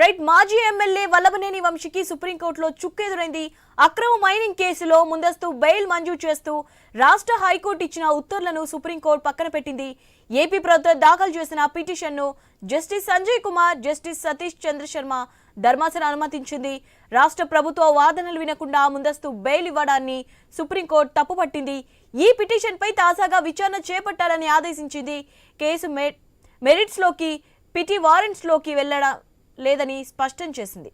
Right మాజీ MLA Vallabhaneni వంశీకి సుప్రీంకోర్టులో చుక్కెదురైంది. అక్రమ మైనింగ్ కేసులో ముందస్తు బెయిల్ మంజూరు చేస్తూ రాష్ట్ర హైకోర్టు ఇచ్చిన ఉత్తర్వులను సుప్రీంకోర్టు పక్కన పెట్టింది. ఏపీ ప్రభుత్వం దాఖలు చేసిన పిటిషన్ను జస్టిస్ సంజయ్ కుమార్ జస్టిస్ సతీష్ చంద్ర శర్మ ధర్మాసనం అనుమతించింది. రాష్ట్ర ప్రభుత్వ వాదనలు వినకుండా ముందస్తు బెయిల్ ఇవ్వడాన్ని సుప్రీంకోర్టు తప్పుపట్టింది. ఈ పిటిషన్పై తాజాగా విచారణ చేపట్టాలని ఆదేశించింది. కేసు మెరిట్స్లోకి పిటి వారెంట్స్లోకి వెళ్ళడం లేదని స్పష్టం చేసింది.